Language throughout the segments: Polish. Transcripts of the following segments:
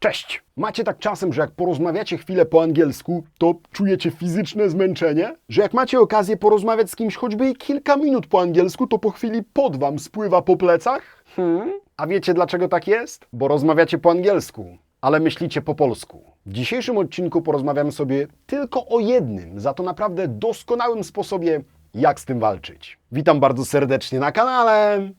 Cześć! Macie tak czasem, że jak porozmawiacie chwilę po angielsku, to czujecie fizyczne zmęczenie? Że jak macie okazję porozmawiać z kimś choćby i kilka minut po angielsku, to po chwili pot wam spływa po plecach? Hmm? A wiecie dlaczego tak jest? Bo rozmawiacie po angielsku, ale myślicie po polsku. W dzisiejszym odcinku porozmawiamy sobie tylko o jednym, za to naprawdę doskonałym sposobie, jak z tym walczyć. Witam bardzo serdecznie na kanale.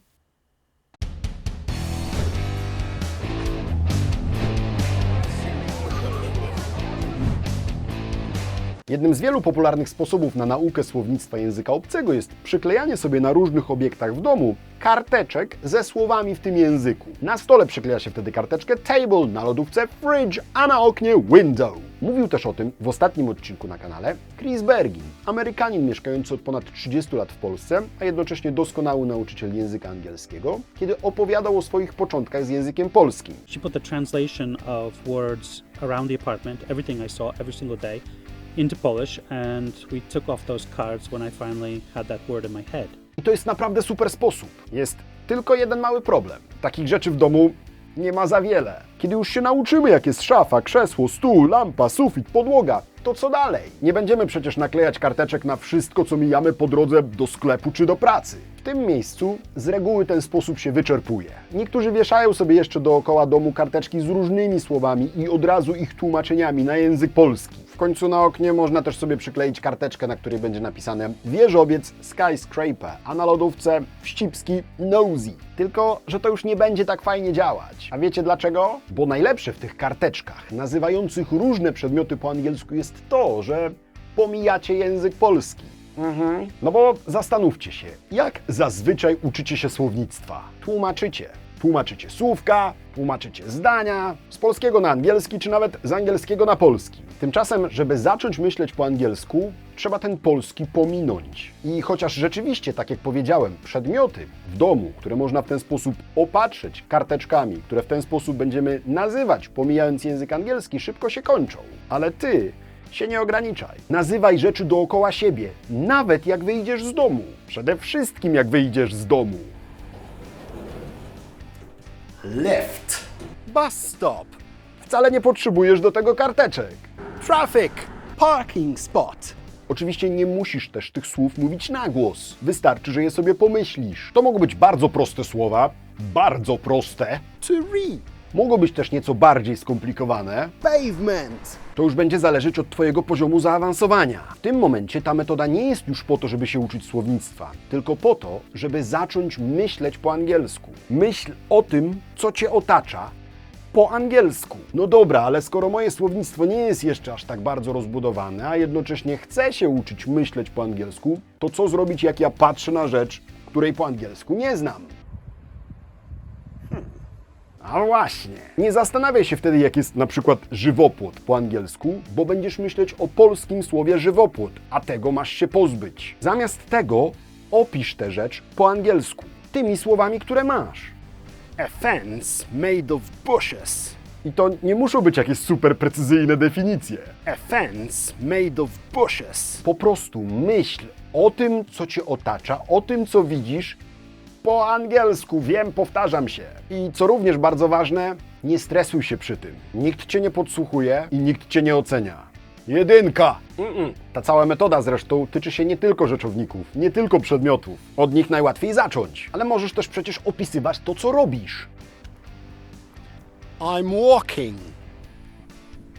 Jednym z wielu popularnych sposobów na naukę słownictwa języka obcego jest przyklejanie sobie na różnych obiektach w domu karteczek ze słowami w tym języku. Na stole przykleja się wtedy karteczkę table, na lodówce fridge, a na oknie window. Mówił też o tym w ostatnim odcinku na kanale Chris Bergin, Amerykanin mieszkający od ponad 30 lat w Polsce, a jednocześnie doskonały nauczyciel języka angielskiego, kiedy opowiadał o swoich początkach z językiem polskim. She put the translation of words around the apartment, everything I saw every single day, into Polish, and we took off those cards when I finally had that word in my head. I to jest naprawdę super sposób. Jest tylko jeden mały problem. Takich rzeczy w domu nie ma za wiele. Kiedy już się nauczymy, jak jest szafa, krzesło, stół, lampa, sufit, podłoga, to co dalej? Nie będziemy przecież naklejać karteczek na wszystko, co mijamy po drodze do sklepu czy do pracy. W tym miejscu z reguły ten sposób się wyczerpuje. Niektórzy wieszają sobie jeszcze dookoła domu karteczki z różnymi słowami i od razu ich tłumaczeniami na język polski. W końcu na oknie można też sobie przykleić karteczkę, na której będzie napisane wieżowiec skyscraper, a na lodówce wścibski nosy. Tylko, że to już nie będzie tak fajnie działać. A wiecie dlaczego? Bo najlepsze w tych karteczkach nazywających różne przedmioty po angielsku jest to, że pomijacie język polski. Mhm. No bo zastanówcie się, jak zazwyczaj uczycie się słownictwa? Tłumaczycie. Tłumaczycie słówka, tłumaczycie zdania, z polskiego na angielski, czy nawet z angielskiego na polski. Tymczasem, żeby zacząć myśleć po angielsku, trzeba ten polski pominąć. I chociaż rzeczywiście, tak jak powiedziałem, przedmioty w domu, które można w ten sposób opatrzyć karteczkami, które w ten sposób będziemy nazywać, pomijając język angielski, szybko się kończą. Ale ty się nie ograniczaj. Nazywaj rzeczy dookoła siebie, nawet jak wyjdziesz z domu. Przede wszystkim jak wyjdziesz z domu. Left. Bus stop. Wcale nie potrzebujesz do tego karteczek. Traffic. Parking spot. Oczywiście nie musisz też tych słów mówić na głos. Wystarczy, że je sobie pomyślisz. To mogą być bardzo proste słowa, bardzo proste. To read. Mogą być też nieco bardziej skomplikowane. Pavement. To już będzie zależeć od Twojego poziomu zaawansowania. W tym momencie ta metoda nie jest już po to, żeby się uczyć słownictwa, tylko po to, żeby zacząć myśleć po angielsku. Myśl o tym, co Cię otacza, po angielsku. No dobra, ale skoro moje słownictwo nie jest jeszcze aż tak bardzo rozbudowane, a jednocześnie chcę się uczyć myśleć po angielsku, to co zrobić, jak ja patrzę na rzecz, której po angielsku nie znam? A właśnie. Nie zastanawiaj się wtedy, jak jest na przykład żywopłot po angielsku, bo będziesz myśleć o polskim słowie żywopłot, a tego masz się pozbyć. Zamiast tego opisz tę rzecz po angielsku, tymi słowami, które masz. A fence made of bushes. I to nie muszą być jakieś super precyzyjne definicje. A fence made of bushes. Po prostu myśl o tym, co cię otacza, o tym, co widzisz po angielsku, wiem, powtarzam się. I co również bardzo ważne, nie stresuj się przy tym. Nikt cię nie podsłuchuje i nikt cię nie ocenia. Jedynka! Mm-mm. Ta cała metoda zresztą tyczy się nie tylko rzeczowników, nie tylko przedmiotów. Od nich najłatwiej zacząć, ale możesz też przecież opisywać to, co robisz. I'm walking.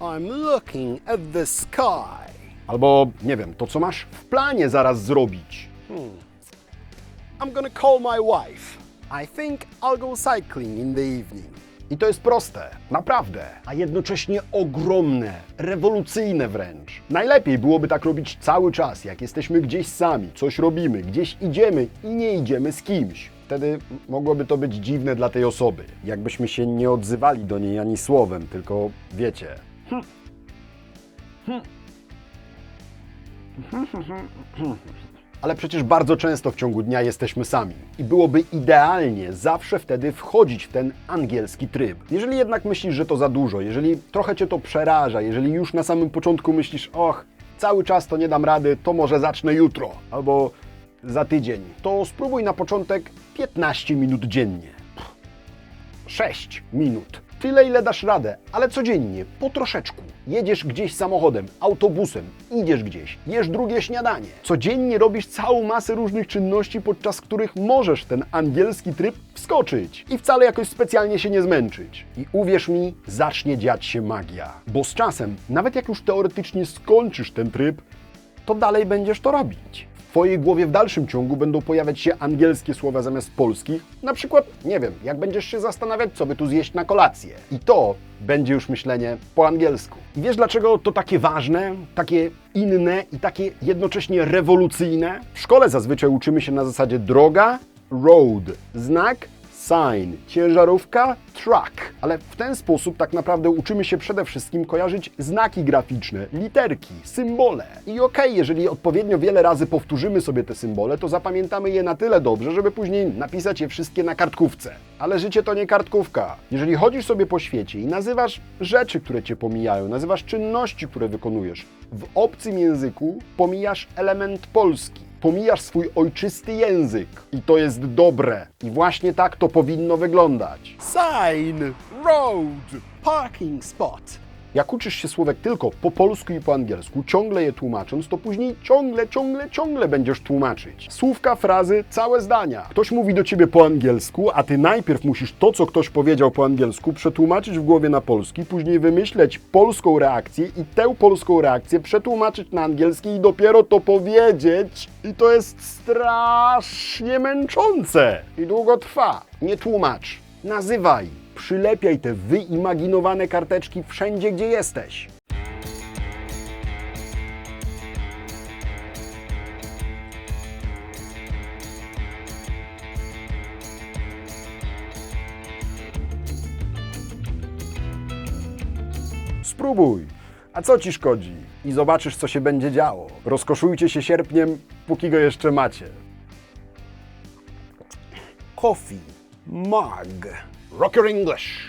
I'm looking at the sky. Albo, nie wiem, to, co masz w planie zaraz zrobić. Hmm. I'm gonna call my wife. I think I'll go cycling in the evening. I to jest proste, naprawdę, a jednocześnie ogromne, rewolucyjne wręcz. Najlepiej byłoby tak robić cały czas, jak jesteśmy gdzieś sami, coś robimy, gdzieś idziemy i nie idziemy z kimś. Wtedy mogłoby to być dziwne dla tej osoby, jakbyśmy się nie odzywali do niej ani słowem, tylko wiecie. Ale przecież bardzo często w ciągu dnia jesteśmy sami i byłoby idealnie zawsze wtedy wchodzić w ten angielski tryb. Jeżeli jednak myślisz, że to za dużo, jeżeli trochę cię to przeraża, jeżeli już na samym początku myślisz, och, cały czas to nie dam rady, to może zacznę jutro albo za tydzień, to spróbuj na początek 15 minut dziennie. 6 minut Tyle, ile dasz radę, ale codziennie, po troszeczku. Jedziesz gdzieś samochodem, autobusem, idziesz gdzieś, jesz drugie śniadanie. Codziennie robisz całą masę różnych czynności, podczas których możesz ten angielski tryb wskoczyć i wcale jakoś specjalnie się nie zmęczyć. I uwierz mi, zacznie dziać się magia. Bo z czasem, nawet jak już teoretycznie skończysz ten tryb, to dalej będziesz to robić. Twojej głowie w dalszym ciągu będą pojawiać się angielskie słowa zamiast polskich. Na przykład, nie wiem, jak będziesz się zastanawiać, co by tu zjeść na kolację. I to będzie już myślenie po angielsku. I wiesz dlaczego to takie ważne, takie inne i takie jednocześnie rewolucyjne? W szkole zazwyczaj uczymy się na zasadzie droga, road, znak, sign, ciężarówka, truck. Ale w ten sposób tak naprawdę uczymy się przede wszystkim kojarzyć znaki graficzne, literki, symbole. I okej, jeżeli odpowiednio wiele razy powtórzymy sobie te symbole, to zapamiętamy je na tyle dobrze, żeby później napisać je wszystkie na kartkówce. Ale życie to nie kartkówka. Jeżeli chodzisz sobie po świecie i nazywasz rzeczy, które cię pomijają, nazywasz czynności, które wykonujesz, w obcym języku pomijasz element polski pomijasz swój ojczysty język. I to jest dobre. I właśnie tak to powinno wyglądać. Sign, road, parking spot. Jak uczysz się słówek tylko po polsku i po angielsku, ciągle je tłumacząc, to później ciągle, ciągle, ciągle będziesz tłumaczyć. Słówka, frazy, całe zdania. Ktoś mówi do ciebie po angielsku, a ty najpierw musisz to, co ktoś powiedział po angielsku, przetłumaczyć w głowie na polski, później wymyśleć polską reakcję i tę polską reakcję przetłumaczyć na angielski i dopiero to powiedzieć. I to jest strasznie męczące i długo trwa. Nie tłumacz, nazywaj. Przylepiaj te wyimaginowane karteczki wszędzie, gdzie jesteś. Spróbuj. A co ci szkodzi? I zobaczysz, co się będzie działo. Rozkoszujcie się sierpniem, póki go jeszcze macie. Coffee. mug. Rock your English.